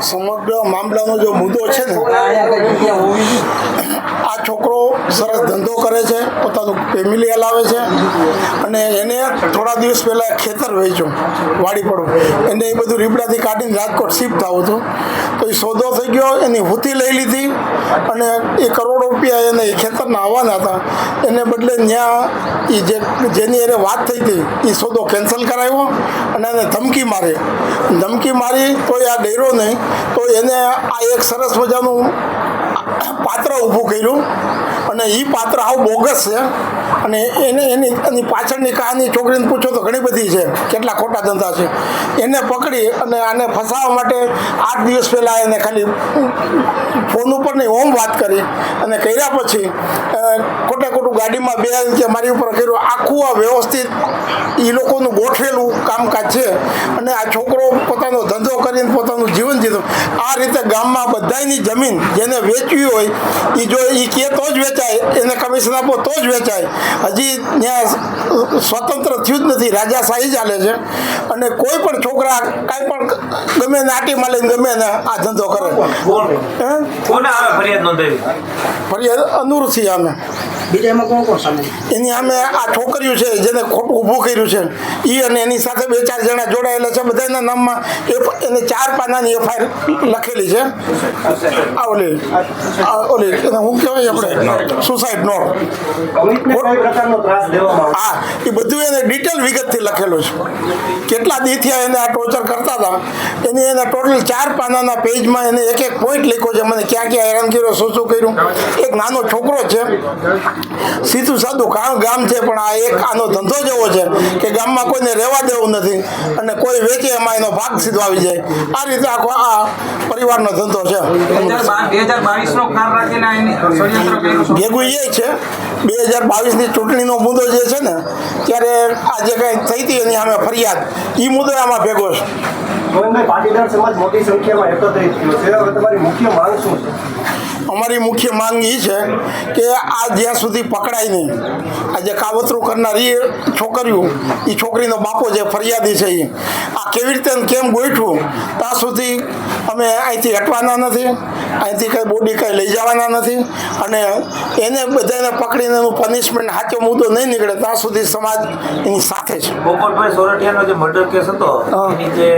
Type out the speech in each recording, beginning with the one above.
સમગ્ર મામલાનો જો મુદ્દો છે ને આ છોકરો સરસ ધંધો કરે છે, પોતાનું ફેમિલી હલાવે છે અને એને થોડા દિવસ પહેલાં ખેતર વેચ્યું, વાડી પડું એને એ બધું રીબડાથી કાઢીને રાજકોટ શિફ્ટ થવું હતું. તો એ સોદો થઈ ગયો, એની હુતી લઈ લીધી અને એ કરોડો રૂપિયા એને એ ખેતરના આવવાના હતા. એને બદલે ત્યાં એ જે, જેની એને વાત થઈ હતી એ સોદો કેન્સલ કરાવ્યો અને એને ધમકી મારી. ધમકી મારી તો આ ડર્યો નહીં, તો એને આ એક સરસ મજાનું પાત્ર ઊભું કર્યું. અને એ પાત્ર આવ બોગસ છે. અને એને એની એની પાછળની કહાની છોકરીને પૂછો તો ઘણી બધી છે. કેટલા ખોટા ધંધા છે. એને પકડી અને આને ફસાવવા માટે આઠ દિવસ પહેલાં એને ખાલી ફોન ઉપર નહીં, ઓમ વાત કરી. અને કર્યા પછી ખોટે ખોટું ગાડીમાં બે કે મારી ઉપર કર્યું, આખું આ વ્યવસ્થિત એ લોકોનું ગોઠવેલું કામકાજ છે. અને આ છોકરો પોતાનો ધંધો કરીને પોતાનું જીવન જીતું. આ રીતે ગામમાં બધાયની જમીન જેને વેચવી હોય એ જો એ કહે તો જ વેચાય એને કમિશન આપો તો જ વેચાય. હજી ત્યાં સ્વતંત્ર થયું જ નથી રાજાશાહી ચાલે છે. અને કોઈ પણ છોકરા કાંઈ પણ ગમે ને આટીમાં લઈને ગમે ને આ ધંધો કરે. ફરિયાદ અનુરૂપ છીએ અમે બીજા એમાં કોણ કોણ સામેલ? એની સામે આ છોકરીઓ છે જેને ખોટું ઊભું કર્યું છે. એ અને એની સાથે બે ચાર જણા જોડાયેલા છે બધાના નામમાં એને ચાર પાનાની એફઆઈઆર લખેલી છે. આ ઓલી ઓલી એને શું કહેવાય આપણે? સુસાઇડ નોટ હા એ બધું એને ડિટેલ વિગતથી લખેલું છે. કેટલા દીથી એને આ ટોર્ચર કરતા હતા? એની એના ટોટલ ચાર પાનાના પેજમાં એને એક એક પોઈન્ટ લખ્યો છે. મને ક્યાં ક્યાં હેરાન કર્યો શું શું કર્યું? એક નાનો છોકરો છે. સીધું સાદું ગામ ગામ છે પણ આ એક આનો ધંધો જ એવો છે કે ગામમાં કોઈને રહેવા દેવું નથી અને કોઈ વેચે એમાં એનો ભાગ સીધો આવી જાય. આ રીતે આખો આ પરિવારનો ધંધો છે. ભેગું એ છે બે હજાર બાવીસની ચૂંટણીનો મુદ્દો જે છે ને ત્યારે આ જે કંઈ થઈ હતી એની સામે ફરિયાદ એ મુદ્દો આમાં ભેગો છે. પાટીદાર સમાજ મોટી સંખ્યામાં એકત્રિત થયો છે. હવે તમારી મુખ્ય માંગ શું છે? અમારી મુખ્ય માંગ એ છે કે આ જ્યાં સુધી પકડાય નહીં આ જે કાવતરું કરનારી છોકરીઓ એ છોકરીનો બાપો જે ફરિયાદી છે એ આ કેવી રીતે કેમ ગોઠવું ત્યાં સુધી અમે અહીંથી હટવાના નથી અહીંથી કંઈ બોડી કંઈ લઈ જવાના નથી અને એને બધાને પકડીને એનું પનિશમેન્ટ સાચો મુદ્દો નહીં નીકળે ત્યાં સુધી સમાજ એની સાથે છે પોપટભાઈ સોરઠિયાનો જે મર્ડર કેસ હતો એની જે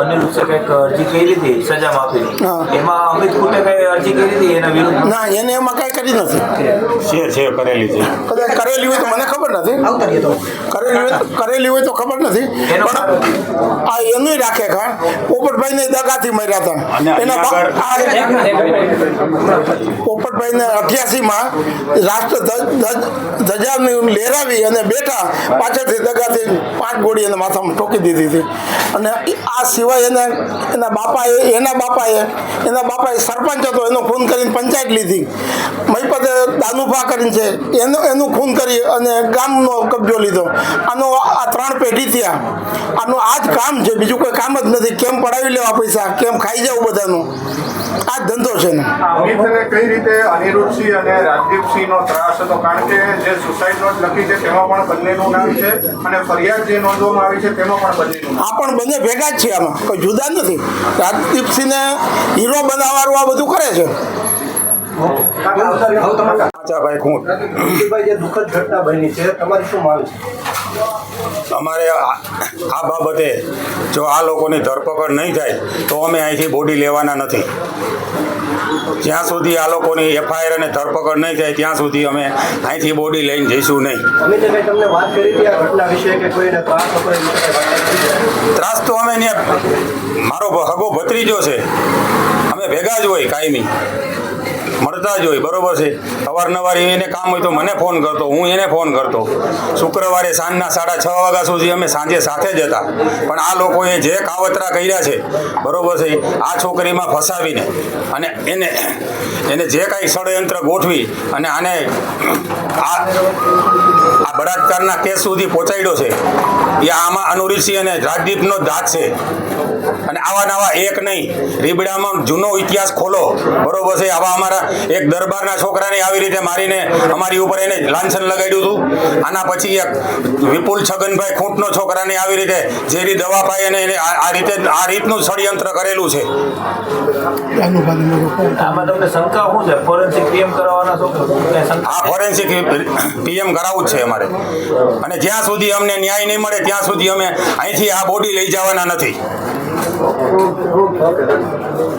અનિલ કંઈક અરજી કરી હતી સજા માફીની એમાં અમિત કુટે કઈ અરજી કરી હતી એના વિરુદ્ધ? ના એને એમાં કાંઈ કરી નથી. છે છે કરેલી છે. કદાચ કરેલી હોય તો મને ખબર નથી. કરેલી હોય કરેલી હોય તો ખબર નથી. પણ આ એનું રાખે કા? પોપટભાઈને દગાથી મર્યા હતા. અને એના પોપટભાઈને અઠ્યાસીમાં રાષ્ટ્ર ધજાને લહેરાવી અને બેઠા પાછળથી દગાથી પાંચ ગોળી એના માથામાં ટોકી દીધી હતી. અને આ સિવાય એને એના બાપાએ એના બાપાએ એના બાપાએ સરપંચ હતો, એનો ખૂન કરીને પંચાયત લીધી. મહીપતે દાનુભા કરીને છે, એનું એનું ખૂન કરી અને ગામનો કબજો લીધો. આનો આ ત્રણ પેઢી થયા. આનું આ જ કામ છે, બીજું કોઈ કામ જ નથી. કેમ પડાવી લેવા પૈસા, કેમ ખાઈ જવું બધાનું? આ ધંધો છે ને કઈ રીતે અનિરુદ્ધસિંહ અને રાજદીપસિંહ નો ત્રાસ હતો? કારણ કે જે સુસાઇડ નોટ લખી છે, તેમાં પણ બંનેનું નામ છે અને ફરિયાદ જે નોંધવામાં આવી છે તેમાં પણ બંનેનું આ પણ બંને ભેગા જ છે આમાં. કોઈ જુદા નથી. રાજદીપસિંહને હીરો બનાવવાનું આ બધું કરે છે. અમારે આ બાબતે જો આ લોકોની ધરપકડ નહીં થાય તો અમે અહીંથી બોડી લેવાના નથી. જ્યાં સુધી આ લોકોની એફઆઈઆર અને ધરપકડ નહીં થાય ત્યાં સુધી અમે અહીંથી બોડી લઈને જઈશું નહીં. ત્રાસ તો અમે મારો હગો ભત્રીજો છે. અમે ભેગા જ હોય કાયમી. મળતા જ હોય, બરોબર છે. અવારનવાર એને કામ હોય તો મને ફોન કરતો, હું એને ફોન કરતો. શુક્રવારે સાંજના સાડા છ વાગ્યા સુધી અમે સાંજે સાથે જ હતા. પણ આ લોકોએ જે કાવતરા કર્યા છે, બરોબર છે, આ છોકરીમાં ફસાવીને અને એને એને જે કાંઈ ષડયંત્ર ગોઠવી અને આને આ આ બળાત્કારના કેસ સુધી પહોંચાડ્યો છે. એ આમાં અનુરીસિંહ અને રાજદીપનો જ હાથ છે. અને આવા નવા એક નહીં. રીબડામાં જૂનો ઇતિહાસ ખોલો. બરોબર છે? આવા અમારા એક દરબારના છોકરાને આવી રીતે મારીને અમારી ઉપર એને લાંછન લગાડ્યું હતું. આના પછી એક વિપુલ છગનભાઈ ખૂંટનો છોકરાને આવી રીતે ઝેરી દવા પાઈ અને એને આ રીતે આ રીતનું ષડયંત્ર કરેલું છે. આ ફોરેન્સિક પીએમ કરાવવું જ છે અમારે. અને જ્યાં સુધી અમને ન્યાય નહીં મળે ત્યાં સુધી અમે અહીંથી આ બોડી લઈ જવાના નથી. Okay, that's